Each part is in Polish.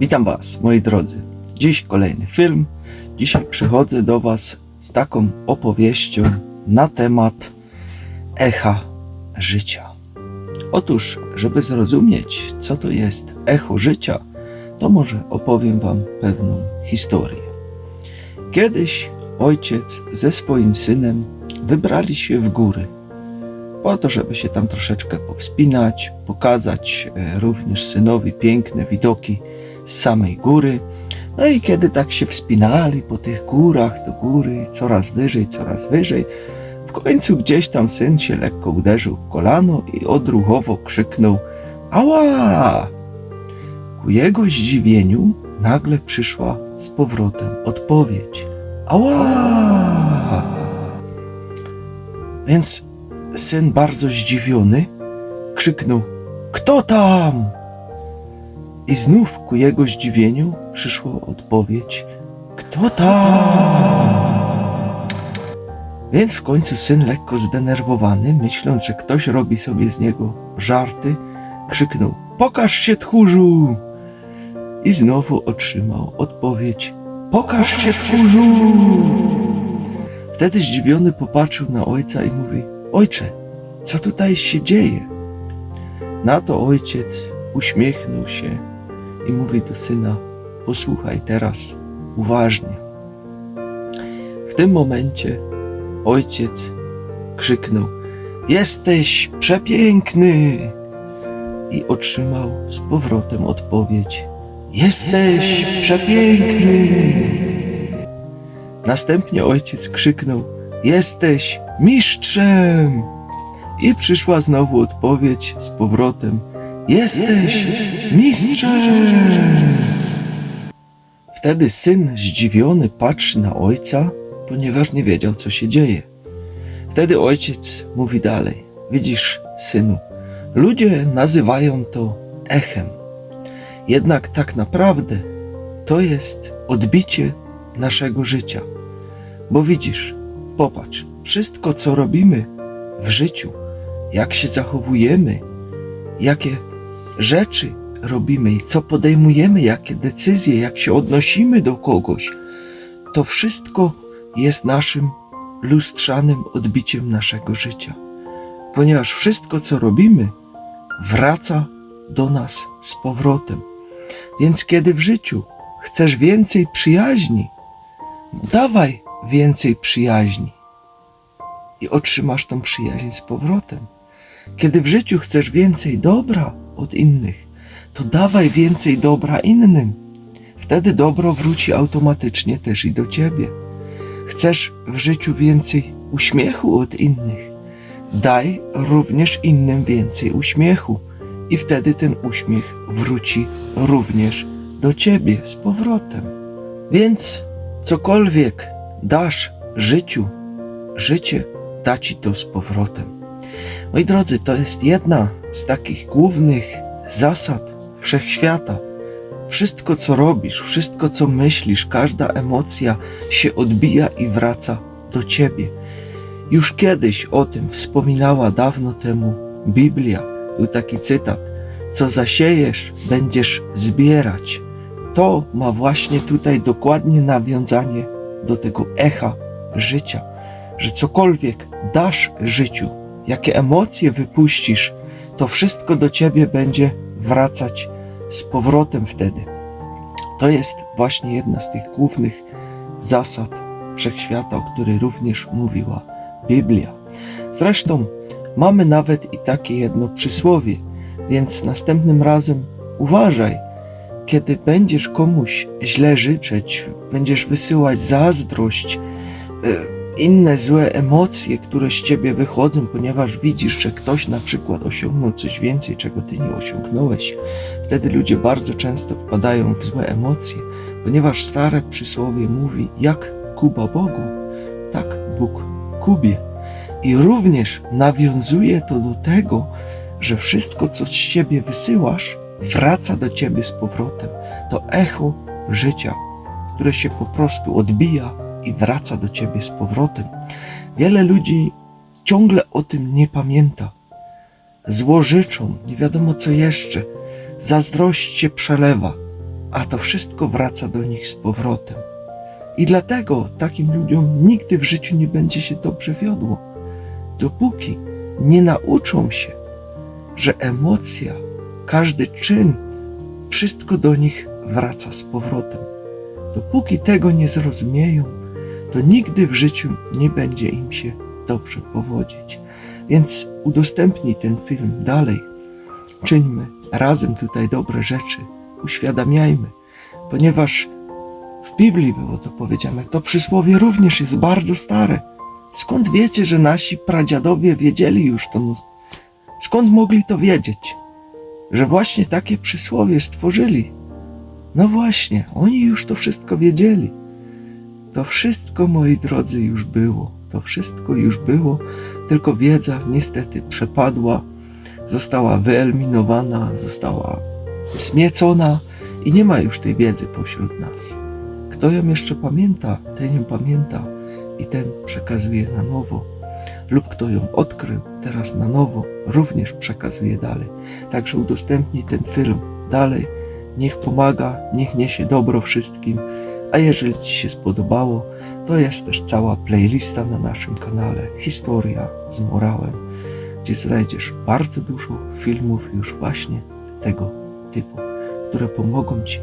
Witam Was, moi drodzy. Dziś kolejny film. Dzisiaj przychodzę do Was z taką opowieścią na temat echa życia. Otóż, żeby zrozumieć, co to jest echo życia, to może opowiem Wam pewną historię. Kiedyś ojciec ze swoim synem wybrali się w góry po to, żeby się tam troszeczkę powspinać, pokazać e, również synowi piękne widoki z samej góry. No i kiedy tak się wspinali po tych górach do góry, coraz wyżej, coraz wyżej, w końcu gdzieś tam syn się lekko uderzył w kolano i odruchowo krzyknął Ała! Ku jego zdziwieniu nagle przyszła z powrotem odpowiedź Ała! Więc syn bardzo zdziwiony krzyknął Kto tam? I znów ku jego zdziwieniu przyszła odpowiedź Kto tam? Więc w końcu syn lekko zdenerwowany, myśląc, że ktoś robi sobie z niego żarty, krzyknął Pokaż się tchórzu! I znowu otrzymał odpowiedź Pokaż się tchórzu! Wtedy zdziwiony popatrzył na ojca i mówi Ojcze, co tutaj się dzieje? Na to ojciec uśmiechnął się i mówi do syna: Posłuchaj teraz uważnie. W tym momencie ojciec krzyknął: Jesteś przepiękny! I otrzymał z powrotem odpowiedź: Jesteś przepiękny! Następnie ojciec krzyknął: Jesteś mistrzem! I przyszła znowu odpowiedź z powrotem: Jesteś mistrzem! Wtedy syn zdziwiony patrzy na ojca, ponieważ nie wiedział, co się dzieje. Wtedy ojciec mówi dalej: Widzisz, synu, ludzie nazywają to echem. Jednak tak naprawdę to jest odbicie naszego życia. Bo widzisz, popatrz, wszystko co robimy w życiu, jak się zachowujemy, jakie rzeczy robimy i co podejmujemy, jakie decyzje, jak się odnosimy do kogoś, to wszystko jest naszym lustrzanym odbiciem naszego życia. Ponieważ wszystko, co robimy, wraca do nas z powrotem. Więc kiedy w życiu chcesz więcej przyjaźni, dawaj więcej przyjaźni i otrzymasz tą przyjaźń z powrotem. Kiedy w życiu chcesz więcej dobra od innych, to dawaj więcej dobra innym. Wtedy dobro wróci automatycznie też i do ciebie. Chcesz w życiu więcej uśmiechu od innych, daj również innym więcej uśmiechu, i wtedy ten uśmiech wróci również do ciebie z powrotem. Więc cokolwiek dasz życiu, życie da ci to z powrotem. Moi drodzy, to jest jedna z takich głównych zasad wszechświata. Wszystko, co robisz, wszystko, co myślisz, każda emocja się odbija i wraca do ciebie. Już kiedyś o tym wspominała dawno temu Biblia. Był taki cytat: Co zasiejesz, będziesz zbierać. To ma właśnie tutaj dokładnie nawiązanie do tego echa życia, że cokolwiek dasz życiu, jakie emocje wypuścisz, to wszystko do ciebie będzie wracać z powrotem wtedy. To jest właśnie jedna z tych głównych zasad wszechświata, o której również mówiła Biblia. Zresztą mamy nawet i takie jedno przysłowie, więc następnym razem uważaj, kiedy będziesz komuś źle życzeć, będziesz wysyłać zazdrość, e, inne złe emocje, które z ciebie wychodzą, ponieważ widzisz, że ktoś na przykład osiągnął coś więcej, czego ty nie osiągnąłeś. Wtedy ludzie bardzo często wpadają w złe emocje, ponieważ stare przysłowie mówi: jak Kuba Bogu, tak Bóg Kubie. I również nawiązuje to do tego, że wszystko, co z ciebie wysyłasz, wraca do ciebie z powrotem. To echo życia, które się po prostu odbija i wraca do ciebie z powrotem. Wiele ludzi ciągle o tym nie pamięta. Złożyczą, nie wiadomo co jeszcze, zazdrość się przelewa, a to wszystko wraca do nich z powrotem. I dlatego takim ludziom nigdy w życiu nie będzie się dobrze wiodło, dopóki nie nauczą się, że emocja, każdy czyn, wszystko do nich wraca z powrotem. Dopóki tego nie zrozumieją, to nigdy w życiu nie będzie im się dobrze powodzić. Więc udostępnij ten film dalej. Czyńmy razem tutaj dobre rzeczy. Uświadamiajmy, ponieważ w Biblii było to powiedziane. To przysłowie również jest bardzo stare. Skąd wiecie, że nasi pradziadowie wiedzieli już to? Skąd mogli to wiedzieć? Że właśnie takie przysłowie stworzyli. No właśnie, oni już to wszystko wiedzieli. To wszystko, moi drodzy, już było. To wszystko już było, tylko wiedza niestety przepadła, została wyeliminowana, została zmiecona i nie ma już tej wiedzy pośród nas. Kto ją jeszcze pamięta, ten ją pamięta i ten przekazuje na nowo. Lub kto ją odkrył teraz na nowo, również przekazuje dalej. Także udostępnij ten film dalej. Niech pomaga, niech niesie dobro wszystkim. A jeżeli Ci się spodobało, to jest też cała playlista na naszym kanale Historia z Morałem, gdzie znajdziesz bardzo dużo filmów już właśnie tego typu, które pomogą Ci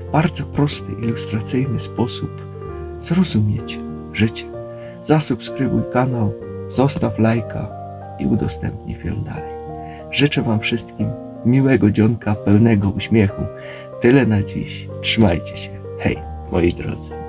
w bardzo prosty, ilustracyjny sposób zrozumieć życie. Zasubskrybuj kanał, zostaw lajka i udostępnij film dalej. Życzę Wam wszystkim miłego dzionka, pełnego uśmiechu. Tyle na dziś. Trzymajcie się. Hej, moi drodzy.